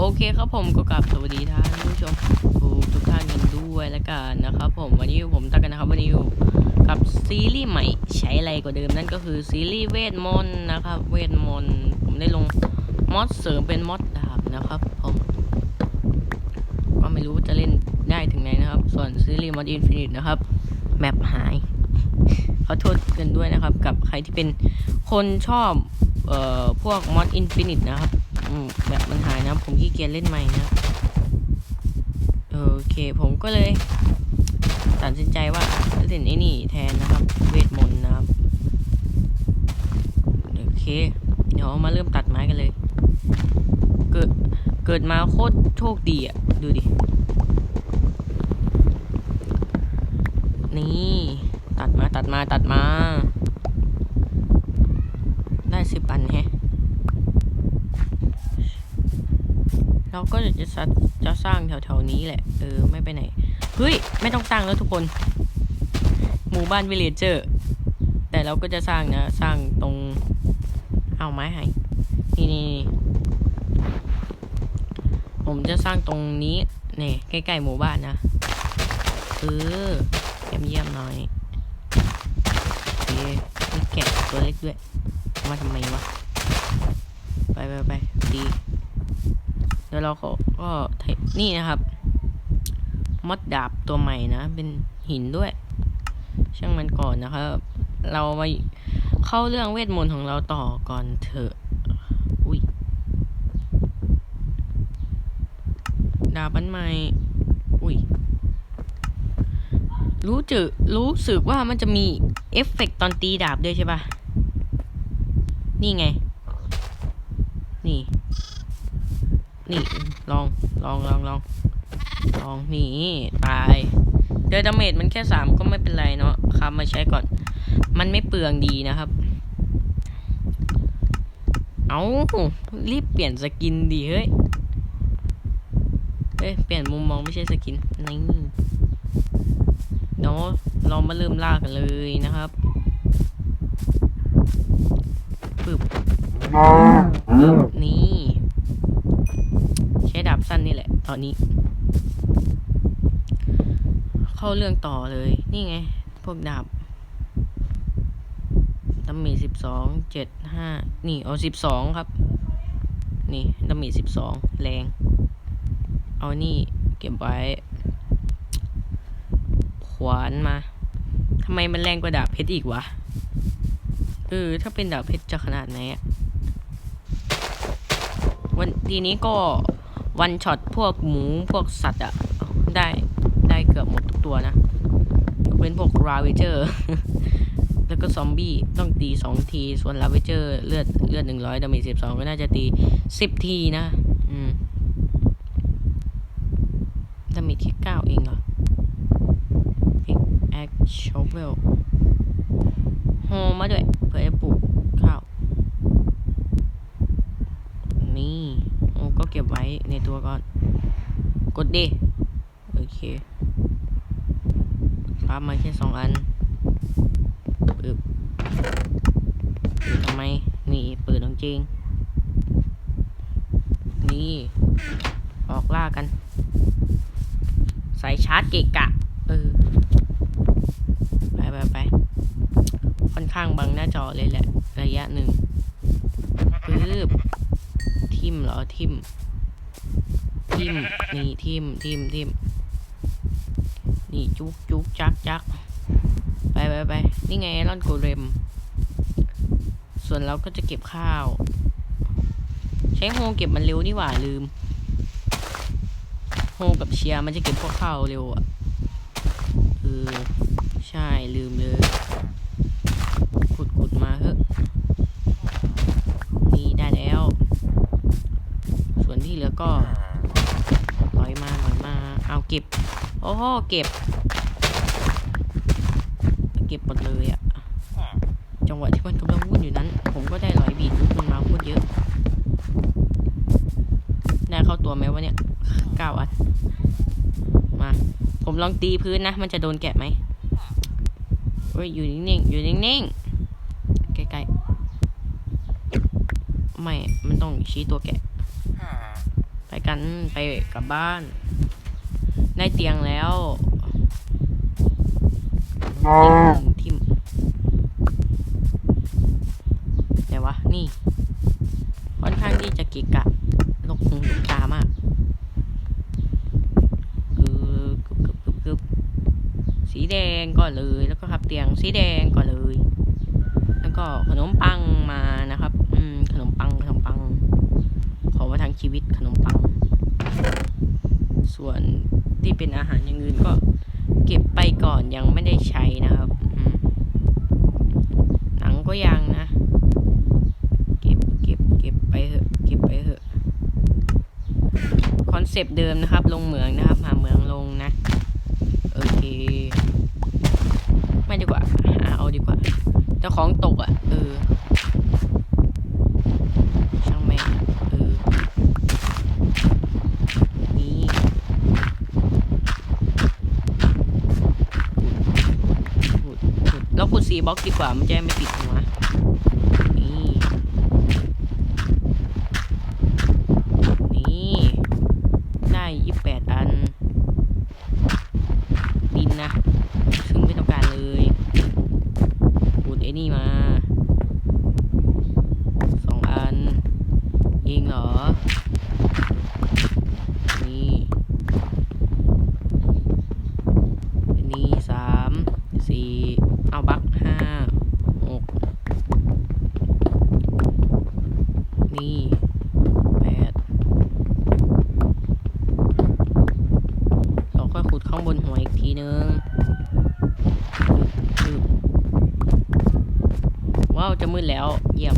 โอเคครับผมก็กลับสวัสดีท่านผู้ชมทุกทุกท่านกันด้วยแล้วกันนะครับผมวันนี้ผมตักกันนะครับวันนี้อยู่กับซีรีส์ใหม่ใช้อะไรกว่าเดิมนั่นก็คือซีรีส์เวทมนต์นะครับเวทมนต์ผมได้ลงมอดเสริมเป็นมอดดาบนะครับผมก็ไม่รู้จะเล่นได้ถึงไหนนะครับ ส่วนซีรีส์มอดอินฟินิตนะครับแมปหายขอโทษกันด้วยนะครับ กับใครที่เป็นคนชอบเอ่อพวกมอดอินฟินิตนะครับ แบบมันหายนะ ผมขี้เกียจเล่นใหม่นะ โอเคผมก็เลย ตัดสินใจว่าเล่นไอ้นี่แทนนะครับ เวทมนต์นะครับ โอเค เดี๋ยวมาเริ่มตัดไม้กันเลย เกิดเกิดมาโคตรโชคดีอะ ดูดิ นี่ ตัดมาตัดมาตัดมา ได้สิบอันแฮะ เราก็จะจะจะสร้างแถวๆนี้แหละ เออ ไม่ไปไหน เฮ้ย ไม่ต้องสร้างแล้วทุกคน หมู่บ้านวิลเลจเจอร์ แต่เราก็จะสร้างนะ สร้างตรง เอาไม้ให้นี่นี่ผมจะสร้างตรงนี้นี่ใกล้ๆหมู่บ้านนะ เออเยี่ยมเยี่ยมๆหน่อยโอเคมีแกะตัวเล็กด้วย มาทำไมวะ ไปไปไปดี เดี๋ยวเราก็ก็เทนี่นะครับมดดาบตัวใหม่นะ เป็นหินด้วย ช่างมันก่อนนะครับ เรามาเข้าเรื่องเวทมนต์ของเราต่อก่อนเถอะ อุ้ยดาบอันใหม่ อุ้ยรู้จึรู้สึกว่ามันจะมีเอฟเฟกต์ตอนตีดาบด้วยใช่ปะนี่ไง นี่ นี่ลองลองลองลองลองนี่ตายเดยดาเมจมันแค่สามก็ไม่เป็นไรเนาะครับมาใช้ก่อน มันไม่เปลืองดีนะครับ เอารีบเปลี่ยนสกินดีเฮ้ยเฮ้ยเปลี่ยนมุมมองไม่ใช่สกินนี่เดี๋ยวเรามาเริ่มล่ากันเลยนะครับปึ๊บปึ๊บนี่ ใช้ดาบ สั้นนี่แหละตอนนี้ เข้าเรื่องต่อเลย นี่ไง พวกดาบดาเมจสิบสองเจ็ดห้านี่เอาสิบสองครับ นี่ดาเมจสิบสองแรง เอานี่เก็บไว้ ขวานมาทำไมมันแรงกว่าดาบเพชรอีกวะเออถ้าเป็นดาบเพชรจะขนาดไหนอะวันทีนี้ก็ วันช็อตพวกหมูพวกสัตว์อะได้ได้เกือบหมดทุกตัวนะเป็นพวกราเวเจอร์แล้วก็ซอมบี้ต้องตีสองที ส่วนราเวเจอร์เลือดเลือดหนึ่งร้อยดาเมจสิบสองก็น่าจะตีสิบทีนะ อืมดาเมจแค่เก้าเองเหรอพิกแอคชอเวลโฮมาด้วยเพื่อจะปลูกข้าว นี่โอ้ก็เก็บไว้ในตัวก่อน กดดิ โอเคครับมาแค่สองอันปึ๊บทำไมนี่ปืนของจริง นี่ ออกล่ากันใส่ชาร์จเกะกะ เออ ไปไปไปค่อนข้างบังหน้าจอเลยแหละ ระยะหนึ่งปึ๊บทิมเหรอทิม ทิมนี่ทิมทิมทิมนี่จุกจุกจักจักไปไปไปนี่ไงร่อนโกเรมส่วนเราก็จะเก็บข้าว ใช้โฮเก็บมันเร็วนี่หว่าลืม โฮกับเชียร์มันจะเก็บพวกข้าวเร็วอะเออใช่ลืมเลย ขุดขุดมาเถอะ นี่ได้แล้ว ส่วนที่เหลือก็ลอยมาลอยมา เอาเก็บ โอ้โหเก็บ เก็บหมดเลยอะจังหวะที่มันกำลังวุ่นอยู่นั้น ผมก็ได้ร้อยบีทมันมาพูดเยอะ ได้เข้าตัวไหมวะเนี่ยเก้าอัน มา ผมลองตีพื้นนะ มันจะโดนแกะไหมเฮ้ย อยู่นิ่งๆ อยู่นิ่งๆ ใกล้ๆ ไม่ มันต้องชี้ตัวแกะ ไปกัน ไปกลับบ้าน ได้เตียงแล้วทิมทิมไหนวะ นี่ ค่อนข้างที่จะเกิกะลกหูลูกตามากกึบกึบกึบกึบกึบสีแดงก่อนเลย แล้วก็ครับเตียงสีแดงก่อนเลย แล้วก็ขนมปังมานะครับ อืม ขนมปัง ขนมปัง ขอมาทางชีวิตขนมปัง ส่วน ที่เป็นอาหารอย่างอื่นก็เก็บไปก่อนยังไม่ได้ใช้นะครับหนังก็ยังนะ เก็บเก็บเก็บไปเถอะ เก็บไปเถอะคอนเซปต์เดิมนะครับ ลงเหมืองนะครับ หาเหมืองลงนะโอเค ไม่ดีกว่าหาเอาดีกว่าเจ้าของตกอะเออ ช่างแม่งอะเออ นี่ขุดขุดแล้วขุดสี บล็อกดีกว่ามันจะได้ไม่ติดหัวนี่ นี่ได้ยี่แปดอัน ดินนะ ซึ่งไม่ต้องการเลยขุดไอ้นี่มา สองอันเองเหรอ นี่อันนี้สามสี่เอาบักห้าหกนี่แปดเราค่อยขุดข้างบนหัวอีกทีนึงอึ๊บว้าว จะมืดแล้ว เยี่ยม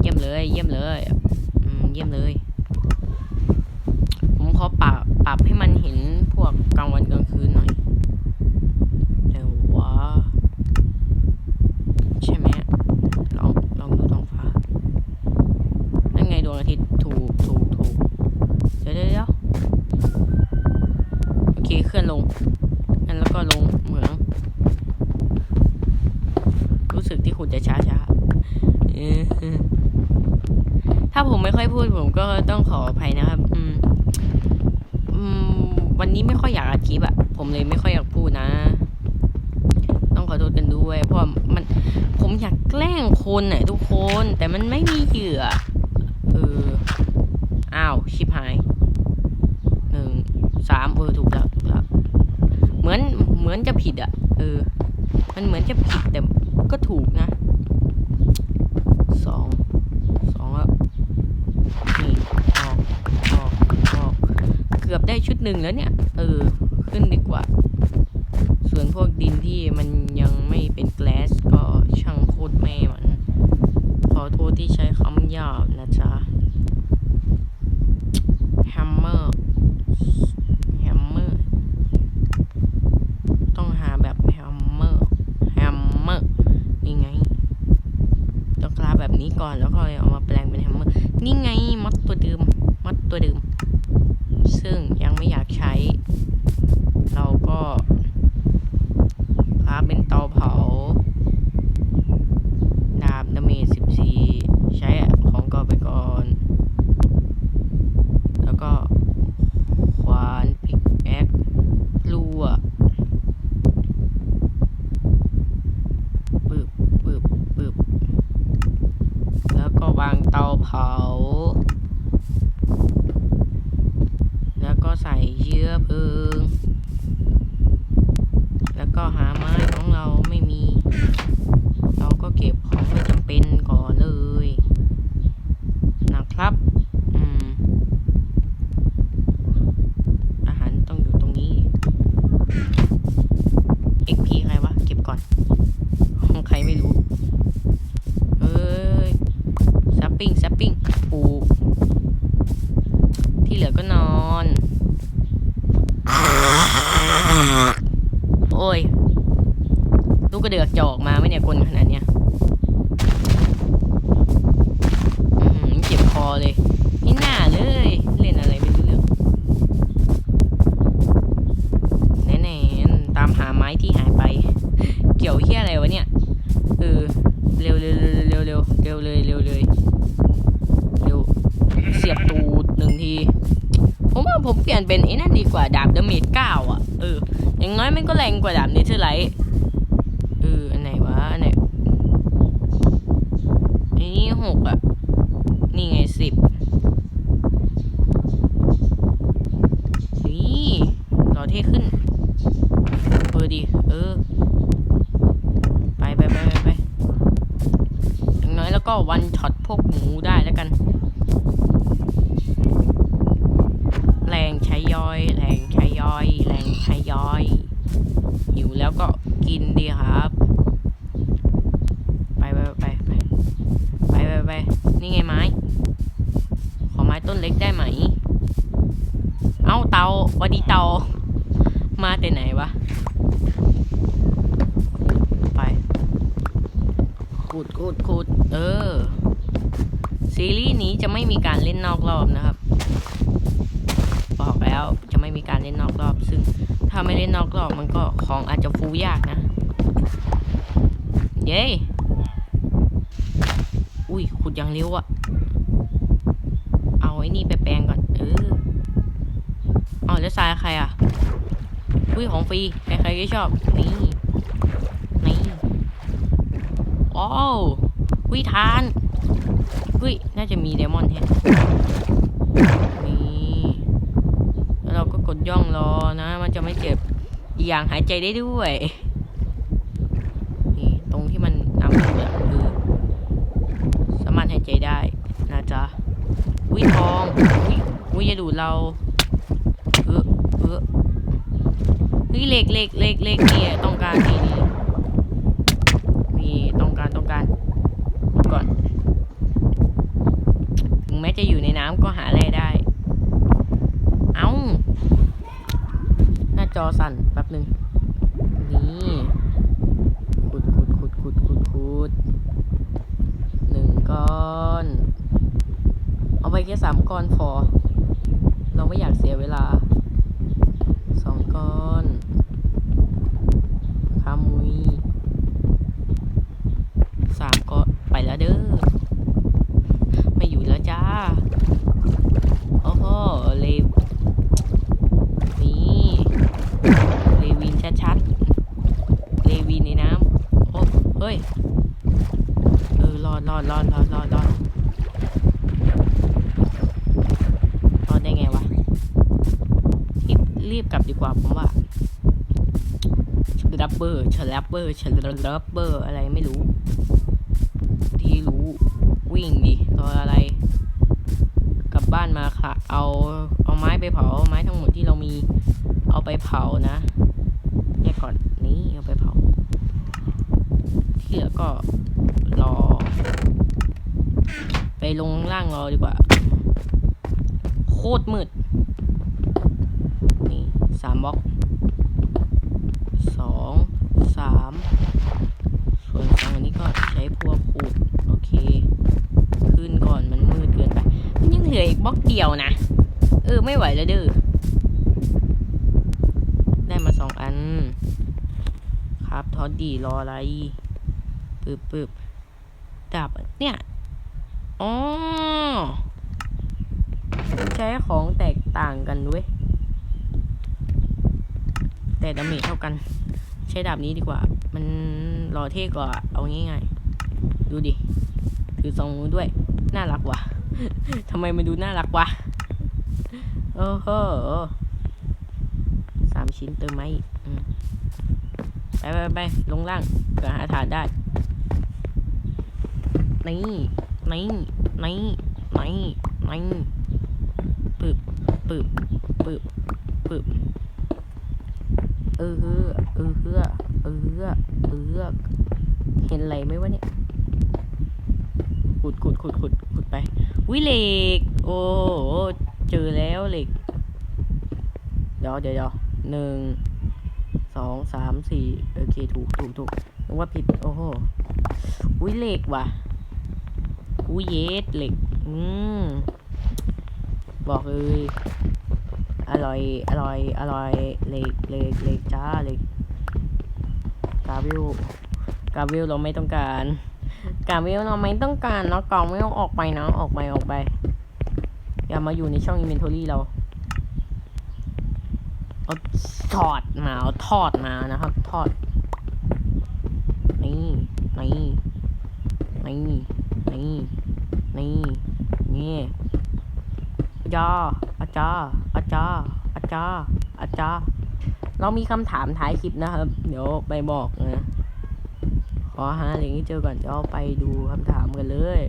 เยี่ยมเลย เยี่ยมเลย อืม เยี่ยมเลย ผมขอปรับปรับให้มันเห็นพวกกลางวันกลางคืนหน่อยเดี๋ยววะใช่ไหมลองลองดูท้องฟ้า นั่นไงดวงอาทิตย์ถูกถูกถูกเดี๋ยวเดี๋ยวเดี๋ยวโอเคเค ลื่อนลงงั้นแล้วก็ลงเหมือง รู้สึกที่ขุดจะช้าช้าถ้าผมไม่ค่อยพูดผมก็ต้องขออภัยนะครับอืมอืมวันนี้ไม่ค่อยอยากอัดคลิปอะผมเลยไม่ค่อยอยากพูดนะ ต้องขอโทษกันด้วย เพราะมันผมอยากแกล้งคนน่ะทุกคน แต่มันไม่มีเหยื่อ เออ อ้าว ชิบหาย หนึ่ง สามเออ ถูกแล้ว ถูกแล้ว เห มือนจะผิดอะเออ มันเหมือนจะผิดแต่ก็ถูกนะสองสองแล้วนี่ออกออกออกเกือบได้ชุดหนึ่งแล้วเนี่ย เออ ขึ้นดีกว่า ส่วนพวกดินที่มันยังไม่เป็นแกลสก็ช่างโคตรแม่มัน ขอโทษที่ใช้คำหยาบนะจ๊ะแฮมเมอร์แฮมเมอร์ต้องหาแบบแฮมเมอร์แฮมเมอร์นี่ไง ต้องกราฟแบบนี้ ก่อนแล้วก็เอามาแปลงเป็นแฮมเมอร์นี่ไงมอดตัวเดิมมอดตัวเดิม ซึ่งยังไม่อยากใช้ เราก็คราฟเป็นเตาเผา ดาบดาเมจสิบสี่ใช้ของก่อนไปก่อน แล้วก็ ขวานพิกแอคลัวปึ๊บปึ๊บปึ๊บ แล้วก็วางเตาเผา แล้วก็ใส่เชื้อเพลิง แล้วก็ หาไม้ของเราไม่มี เราก็เก็บของไม่จำเป็นก่อนเลย นะครับ อืม อาหารต้องอยู่ตรงนี้ XP ใครวะ เก็บก่อน ของใครไม่รู้ เอ้ย ซัปปิ้งซัปปิ้งปลูกที่เหลือก็นอน โอ้ย ลูกกระเดือกจะออกมาไหมเนี่ยกลขนาดเนี้ยอือหือเจ็บคอเลยนี่หน้าเลย เล่นอะไรไม่รู้เรื่องแน่ๆตามหาไม้ที่หายไป เกี่ยวเฮียอะไรวะเนี่ย เออ เร็วเร็วเร็วเร็วเร็วเร็วเลยเร็วเลยเร็วเสียบตูดหนึ่งที ผมเปลี่ยนเป็นไอ้นั่นดีกว่าดาบเดเมจเก้าอะ เออ อย่างน้อยมันก็แรงกว่าดาบเนเธอร์ไลท์เออ อันไหนวะ อันไหนอันนี้หกอะ นี่ไงสิบนี่หล่อเท่ขึ้น เออดี เออ ไปไปไปไปไปอย่างน้อยแล้วก็วันช็อตพวกหมูได้แล้วกัน แรงใช้ย่อย แรงใช้ย่อย แรงใช้ย่อย หิวแล้วก็กินดีครับ ไปไปไปไปไปไปไปนี่ไงไม้ ขอไม้ต้นเล็กได้ไหม เอ้าเตาหวัดดีเตา มาแต่ไหนวะ ไปขุดขุดขุด เออ ซีรีส์นี้จะไม่มีการเล่นนอกรอบนะครับ บอกแล้วจะไม่มีการเล่นนอกรอบ ซึ่งถ้าไม่เล่นนอกรอบมันก็ของอาจจะฟูยากนะ เย้ อุ้ยขุดอย่างเร็วอะเอาไอ้นี่ไปแปลงก่อน เออเอาแล้วทรายใครอะอุ้ยของฟรีใครๆก็ชอบ นี่ นี่ โอ้า วอุ้ยทานอุ้ยน่าจะมีเดมอนแฮะนี่แล้วเราก็กดย่องรอนะ มันจะไม่เจ็บอีกอย่างหายใจได้ด้วยนี่ตรงที่มันน้ำเดือคือสามารถหายใจได้นะจ๊ะอุ้ยทองอุ้ยอย่าดูดเราเออเออเฮ้ยเหล็กเหล็กเหล็กเหล็กเนี่ยต้องการนี่นี่ต้องการต้องการก่อนถึงแม้ จะอยู่ในน้ำก็หาแร่ได้ เอ้า หน้าจอสั่นแป๊บหนึ่งนี่ขุดขุดขุดขุดขุดขุดหนึ่งก้อน เอาไปแค่สามก้อนพอ เราไม่อยากเสียเวลา สองก้อนขามุยสามก้อนไปแล้วเด้อ ไม่อยู่แล้วจ้า โอ้โหเลวนี่เลวินชัดๆ เลวินในน้ำ โอ้ เฮ้ย เออ รอดรอดรอดรอดรอดรอดรอดได้ไงวะ รีบกลับดีกว่าผมว่าชลับเบอร์ชลับเบอร์ชลับเบอร์อะไรไม่รู้ ที่รู้วิ่งดิรออะไร กลับบ้านมาค่ะ เอาเอาไม้ไปเผาไม้ทั้งหมดที่เรามีเอาไปเผานะแยกก่อนนี้เอาไปเผา ที่เหลือก็รอ ไปลงล่างรอดีกว่า โคตรมืด สามบล็อกสองสามส่วนสองอันนี้ก็ใช้พวกขูดโอเค ขึ้นก่อนมันมืดเกินไป มันยังเหลืออีกบล็อกเดียวนะ เออ ไม่ไหวแล้วเด้อได้มาสองอัน ครับทอดดีรออะไรปึ๊บปึ๊บดับเนี่ยอ๋อใช้ของแตกต่างกันเว้ย แต่ดาเมจเท่ากัน ใช้ดาบนี้ดีกว่า มันรอเท่กว่า เอาง่ายๆดูดิ ถือสองมือด้วย น่ารักว่ะ ทำไมมันดูน่ารักวะ โอ้โหสามชิ้นเติมไหมไปไปไปลงล่างเผื่อหาฐานได้นี่นี่นี่นี่นี่ปึบปึบปึบปึบ ออเฮือเออเฮือเออเฮือเออเฮือเห็นอะไรไหมวะเนี่ยขุดขุดขุดขุดขุดไปวิเหล็ก โอ้เจอแล้วเหล็กเดี๋ยวเดี๋ยวเดี๋ยวหนึ่งสองสามสี่โอเคถูกถูกถูกนึกว่าผิด โอ้โหอุ้ยเหล็กว่ะอุ้ยเยสเหล็ก อืมบอกเลย อร่อย อร่อย อร่อย เล็กเล็กเล็กจ้า เล็ก กาวิลกาวิลเราไม่ต้องการ กาวิลเราไม่ต้องการเนาะกองไม่ต้องออกไปนะ ออกไป ออกไป อย่ามาอยู่ในช่องอินเวนทอรี่เรา เอาทอดมา เอาทอดมานะครับทอด นี่ นี่ นี่ นี่ นี่ นี่ อาจารย์อาจารย์อ จาอาจารอาจารเรามีคำถามท้ายคลิปนะครับ เดี๋ยวไปบอกนะขอหาลิงก์ให้เจอก่อนเดี๋ยวไปดูคำถามกันเลย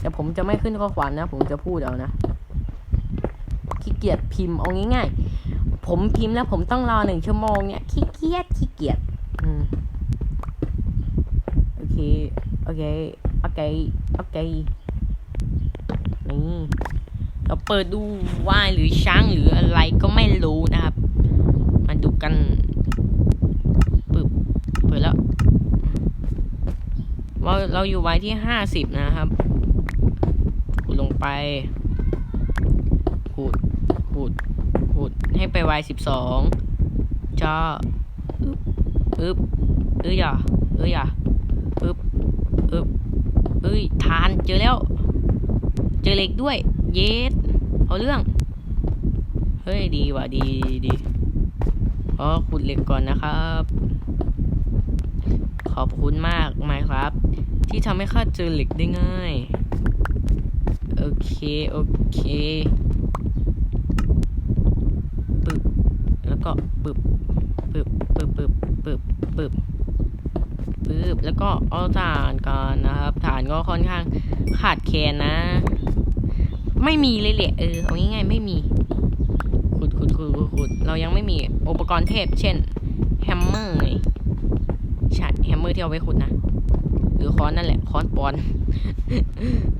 แต่ผมจะไม่ขึ้นข้อความนะ ผมจะพูดเอานะขี้เกียจพิมพ์เอาง่ายๆ ผมพิมพ์แล้วผมต้องรอหนึ่งชั่วโมงเนี่ยขี้เกียจขี้เกียจโอเค โอเค โอเค โอเค เราเปิดดูว่ายหรือช้างหรืออะไรก็ไม่รู้นะครับ มาดูกันปึบเปิดแล้วเราเราอยู่ไว้ที่ห้าสิบนะครับขุดลงไปขุดขุดขุดให้ไปไวสิบสองจ้าอึ๊บอึ๊บเอ้ยอย่าเอ้ยอย่าอึ๊บอึ๊บเอ้ยทานเจอแล้ว เจอเหล็กด้วย เย็ด เอาเรื่อง เฮ้ยดีว่ะดีดีขอขุดเหล็กก่อนนะครับ ขอบคุณมากไมครับ ที่ทำให้ข้าเจอเหล็กได้ง่าย โอเค โอเคปึ๊บแล้วก็ปึ๊บปึ๊บปึ๊บปึ๊บปึ๊บปึ๊บปึ๊บแล้วก็เอาถ่านก่อนนะครับฐานก็ค่อนข้างขาดแคลนนะ ไม่มีเลยแหละเออเอาง่ายๆไม่มี ขุดขุดขุดขุดขุดเรายังไม่มีอุปกรณ์เทพ เช่นแฮมเมอร์ไงใช่แฮมเมอร์ที่เอาไว้ขุดนะ หรือค้อนนั่นแหละ ค้อนปอน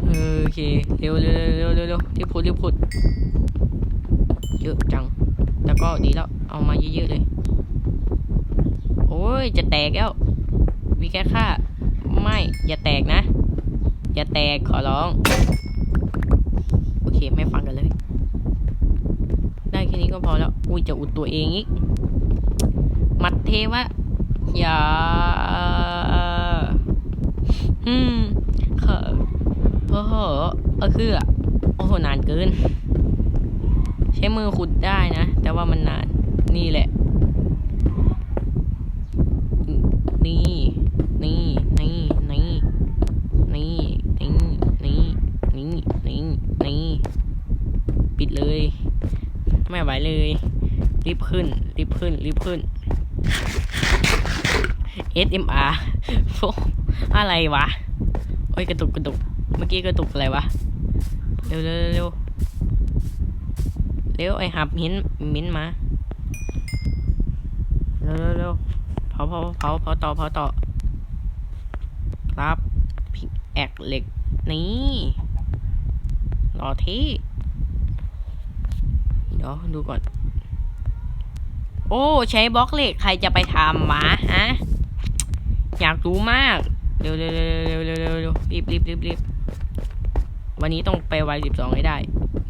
โอเค เร็วเร็วเร็วเร็วเร็วรีบขุดรีบขุด เยอะจัง แต่ก็ดีแล้ว เอามาเยอะๆเลย โอ้ย จะแตกแล้ววีแค่ค่า ไม่ อย่าแตกนะ อย่าแตกขอร้อง เคไม่ฟังกันเลย ได้แค่นี้ก็พอแล้ว อุ้ยจะอุดตัวเองอีก มัดเทวะ อย่า อืมเขอโอ้โหเออคืออะโอ้โหนานเกิน ใช้มือขุดได้นะ แต่ว่ามันนาน นี่แหละ เลยรีบขึ้นรีบขึ้นรีบขึ้น SMR โฟอะไรวะโอ้ยกระตุกกระตุกเมื่อกี้กระตุกอะไรวะ เร็วเร็วเร็วเร็วไอหับหินมิ้นมาเร็วเร็วเร็วเผาเผาเผาเผาต่อเผาต่อครับพิกแอกเหล็กนี่รอที่ ดี๋ยวดูก่อน โอ้ ใช้บล็อกเหล็กใครจะไปทำวะฮะ อยากรู้มาก เร็วเร็วเร็วเร็วเร็วเร็วรีบรีบรีบรีบวันนี้ต้องไปไวสิบสองให้ได้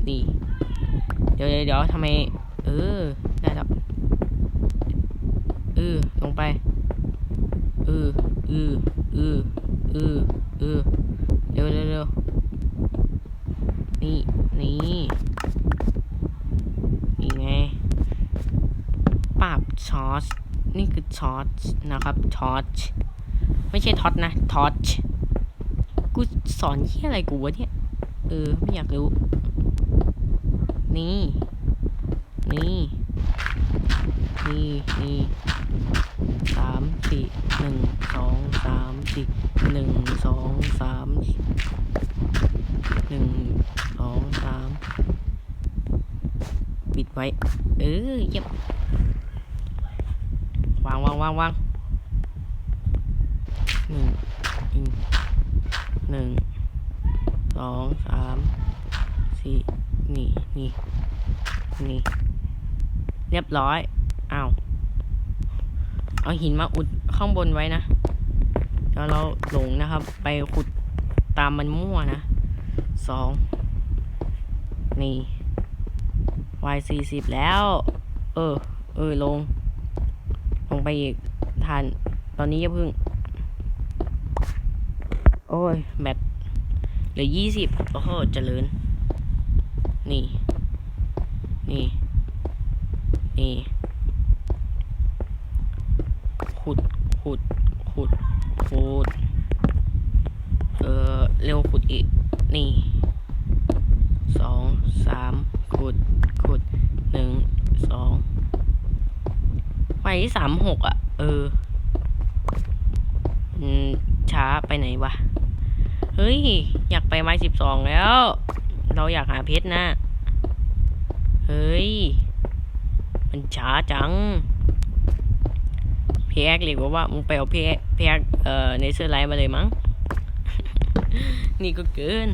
นี่ เดี๋ยวเดี๋ยวเดี๋ยวทำไม เออ ได้แล้ว เออ ลงไป เออเออเออเออเออเร็วเร็วเร็วนี่ นี่ นี่ไงปราบชอร์ชนี่คือชอร์ชนะครับชอร์ชไม่ใช่ท็อตนะท็อชกูสอนที่อะไรกูวะเนี่ย เออ ไม่อยากรู้ นี่ นี่ นี่นี่สามสี่หนึ่งสองสามสี่หนึ่งสองสามหนึ่งสองสาม ปิดไว้ เออเยี่ยมวางวางวางวางหนึ่งหนึ่งสองสามสี่นี่นี่นี่เรียบร้อยเอาเอาหินมาอุดข้างบนไว้นะเดี๋ยวเราหลงนะครับ ไปขุดตามมันมั่วนะสองนี่ y สี่สิบแล้ว เออ เออ ลง ลงไปอีกทาน ตอนนี้อย่าพึ่ง โอ้ย แมปเหลือยี่สิบโอ้โหเจริญ นี่ นี่ นี่ ขุด ขุด ขุด ขุด เออ เร็วขุดอีก นี่ สอง สาม ที่สามหกอะ เออช้าไปไหนวะ เฮ้ย อยากไปไม้สิบสองแล้ว เราอยากหาเพชรนะ เฮ้ย มันช้าจังพี่แอกเรียกว่าวามึงไปเอาพี่แอพี่แอกเอ่อในเสื้อไลท์มาเลยมั้ง นี่ก็เกิน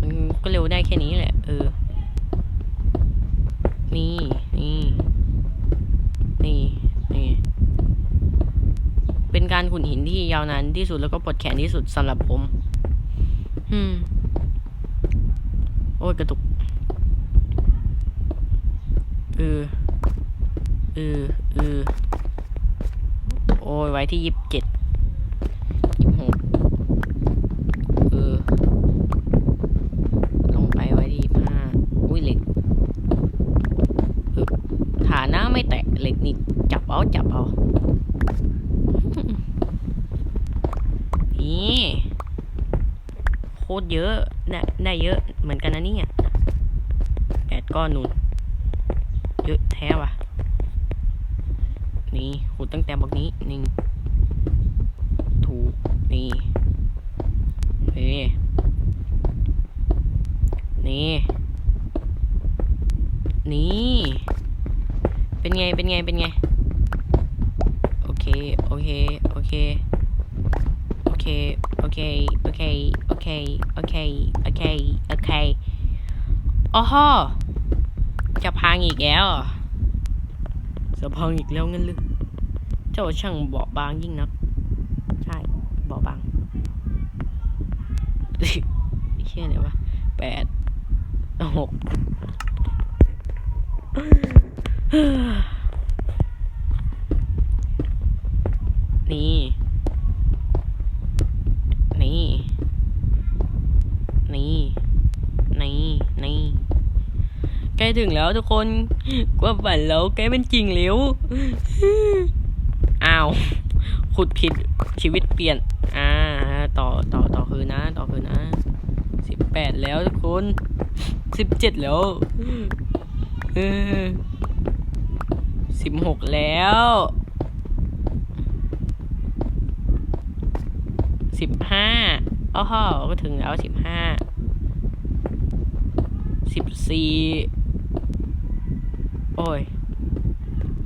มันก็เร็วได้แค่นี้แหละ เออ นี่ นี่ นี่ นี่ เป็นการขุดหินที่ยาวนานที่สุดแล้วก็ปวดแขนที่สุดสำหรับผม อืม โอ้ยกระตุก เออ เออ เออ โอ้ยไว้ที่ยี่สิบเจ็ดยี่สิบหกเออ ลงไปไว้ที่ยี่สิบห้าอุ้ยเหล็กอึบฐานะไม่แตะเหล็กนี่ จับเอา จับเอา นี่โคตรเยอะได้ได้เยอะเหมือนกันนะเนี่ยแปดก้อนนูนเยอะแท้ว่ะ นี่ขุดตั้งแต่บอกนี้นี่ถูกนี่เฮ้นี่นี่เป็นไงเป็นไงเป็นไง โอเค โอเค โอเค โอเคโอเค โอเค โอเค โอเค โอเค โอเคอ๋อฮะจะพังอีกแล้วจะพังอีกแล้วงั้นหรือเจ้าช่างเบาบางยิ่งนัก ใช่เบาบางเชี่ยอะไรวะแปดหก นี่ นี่ นี่ นี่ นี่ ใกล้ ถึงแล้วทุกคนกว่าฝันแล้วใกเป็นจริงแล้วอ้าวขุดผิดชีวิตเปลี่ยน อ่า ต่อต่อต่อคือนะ ต่อคือนะสิบแปดแล้วทุกคนสิบเจ็ดแล้วสิบหกแล้วสิบห้าอ้อก็ถึงแล้วสิบห้าสิบสี่ โอ้ย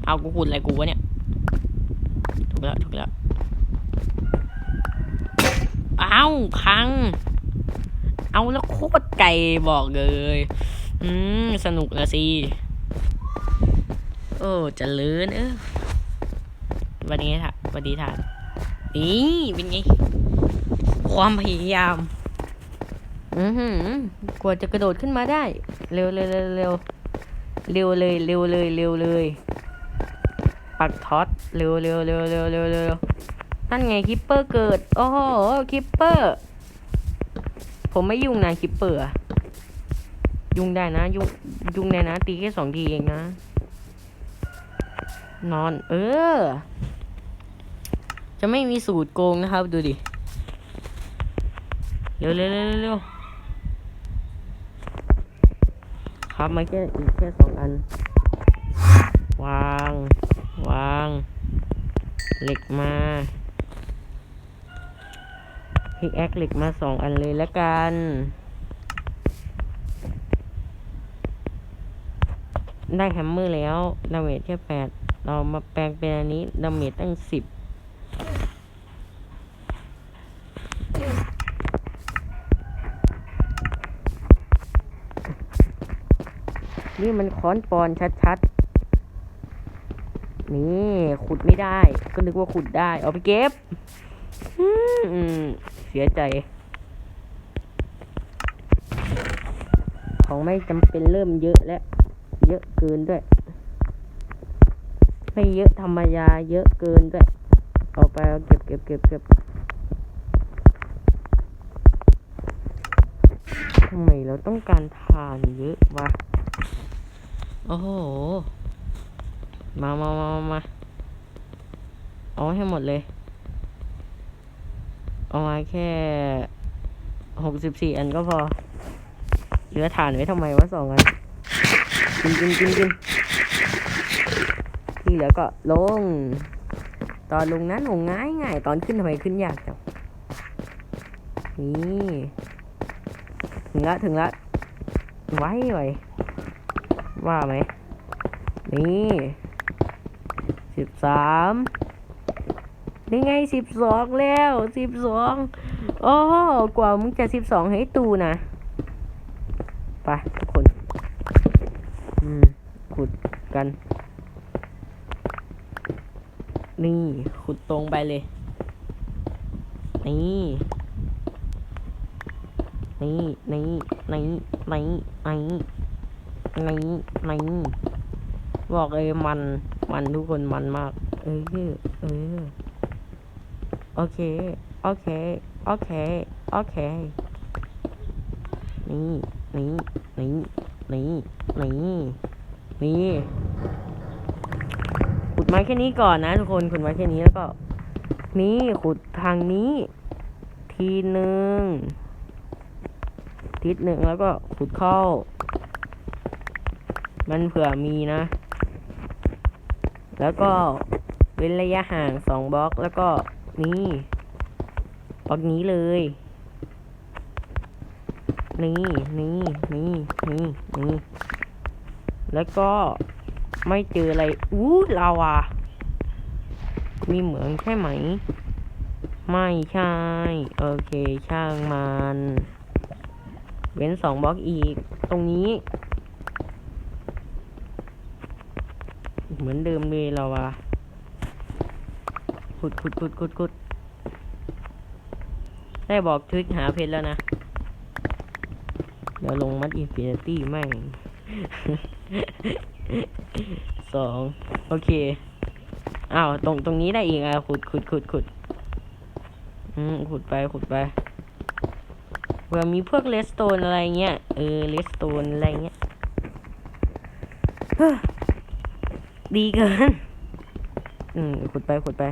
เอากูขุดอะไรกูวะเนี่ย ถูกแล้ว ถูกแล้ว อ้าวพัง เอาแล้วโคตรไก่บอกเลย อืม สนุกละสิ โอ้จะเลินเออวันนี้ค่ะวันดีท่านนี่เป็นไง ความพยายาม อือหือกว่าจะกระโดดขึ้นมาได้ เร็วเร็วเร็ว เร็วเลยเร็วเลยเร็วเลย ปักท็อตเร็วเร็วเร็วเร็วเร็วเร็วนั่นไงคิปเปอร์เกิด โอ้โหคิปเปอร์ ผมไม่ยุ่งนะคิปเปอร์ยุ่งได้นะ ยุ่งยุ่งได้นะ ตีแค่สองทีเองนะ นอน เออ จะไม่มีสูตรโกงนะครับ ดูดิ เร็วเร็วเร็วเร็ว ครับมาแค่อีกแค่สองอัน วาง วาง เหล็กมาพิกแอคเหล็กมาสองอันเลยแล้วกันได้แฮมเมอร์แล้วดาเมจแค่แปดเรามาแปลงเป็นอันนี้ดาเมจตั้งสิบ นี่มันค้อนปอนชัดๆ นี่ขุดไม่ได้ ก็นึกว่าขุดได้ เอาไปเก็บเสียใจ ของไม่จำเป็นเริ่มเยอะแล้ว เยอะเกินด้วย ไม่เยอะธรรมดาเยอะเกินด้วย เอาไปเอาเก็บเก็บเก็บเก็บทำไมเราต้องการทานเยอะวะ โอ้โห มามามามาเอาให้หมดเลย เอามาแค่หกสิบสี่อันก็พอ เหลือฐานไว้ทำไมวะสองอัน กินกินกินกินที่เหลือก็ลง ตอนลงนั้นลงง่ายง่ายตอนขึ้นทำไมขึ้นยากจัง นี่ ถึงละถึงละไว้ไว้ ว่าไหม นี่สิบสามนี่ไงสิบสองแล้วสิบสองโอ้กว่ามึงจะสิบสองให้ตูนะไปทุกคน อืมขุดกัน นี่ ขุดตรงไปเลย นี่ นี่ นี่ นี่ นี่ นี่ นี่นี่บอกเลยมัน มันทุกคนมันมาก เออ เออ โอเค โอเค โอเค โอเค นี่ นี่ นี่ นี่ นี่ นี่ขุดไม้แค่นี้ก่อนนะทุกคน ขุดไม้แค่นี้แล้วก็ นี่ขุดทางนี้ ทีหนึ่งทิศหนึ่งแล้วก็ขุดเข้า มันเผื่อมีนะ แล้วก็เว้นระยะห่างสองบล็อกแล้วก็นี่บล็อกนี้เลย นี่นี่นี่นี่นี่แล้วก็ไม่เจออะไรอู้ลาวามีเหมืองใช่ไหม ไม่ใช่ โอเคช่างมัน เว้นสองบล็อกอีก ตรงนี้ เหมือนเดิมเลยเราอะขุดขุดขุดขุดขุดได้บอกทริคหาเพชรแล้วนะ เดี๋ยวลงมัดอินฟินิตี้แม่งสองโอเค อ้าว ตรงตรงนี้ได้อีกอะ ขุดขุดขุดขุดอืมขุดไปขุดไปเผื่อมีพวกเลสโตนอะไรเงี้ย เออเลสโตนอะไรเงี้ย ดีเกิน อืมขุดไปขุดไป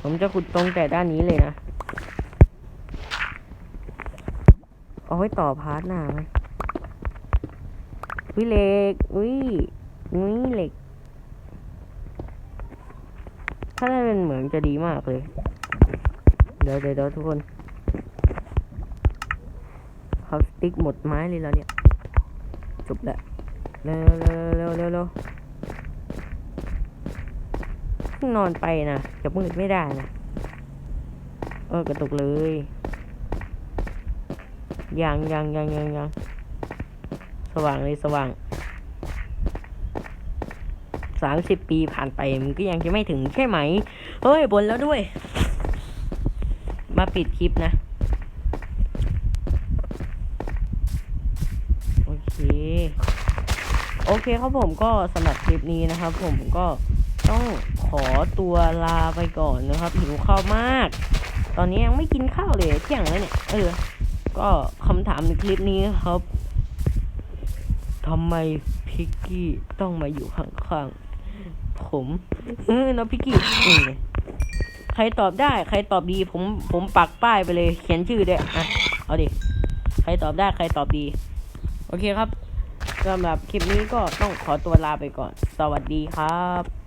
ผมจะขุดตรงแต่ด้านนี้เลยนะเอาไว้ต่อพาร์ทหน้าไหมวิเหล็กอุ้ยอุ้ยเหล็ก ถ้าได้เป็นเหมืองจะดีมากเลย เดี๋ยวเดี๋ยวทุกคนเขาสติ๊กหมดไม้เลยแล้วเนี่ย จบละเร็ว เร็วเร็วเร็วเร็วเพิ่งนอนไปนะจะมืดไม่ได้นะ เออกระตุกเลย ยังยังยังยังยังสว่างเลยสว่างสามสิบปีผ่านไปมันก็ยังจะไม่ถึงใช่ไหม เฮ้ยบนแล้วด้วย มาปิดคลิปนะ โอเค โอ เคครับผมก็สำหรับคลิปนี้นะครับ ผมก็ต้องขอตัวลาไปก่อนนะครับหิวข้าวมาก ตอนนี้ยังไม่กินข้าวเลยเที่ยงแล้วเนี่ย เออ ก็คำถามในคลิปนี้ครับทำไมพิกกี้ต้องมาอยู่ข้างๆผมเออน้องพิกกี้ใครตอบได้ ใครตอบดี ผมผมปักป้ายไปเลย เขียนชื่อด้วยอะเอาดิใครตอบได้ใครตอบดี โอเคครับ สำหรับคลิปนี้ก็ต้องขอตัวลาไปก่อน สวัสดีครับ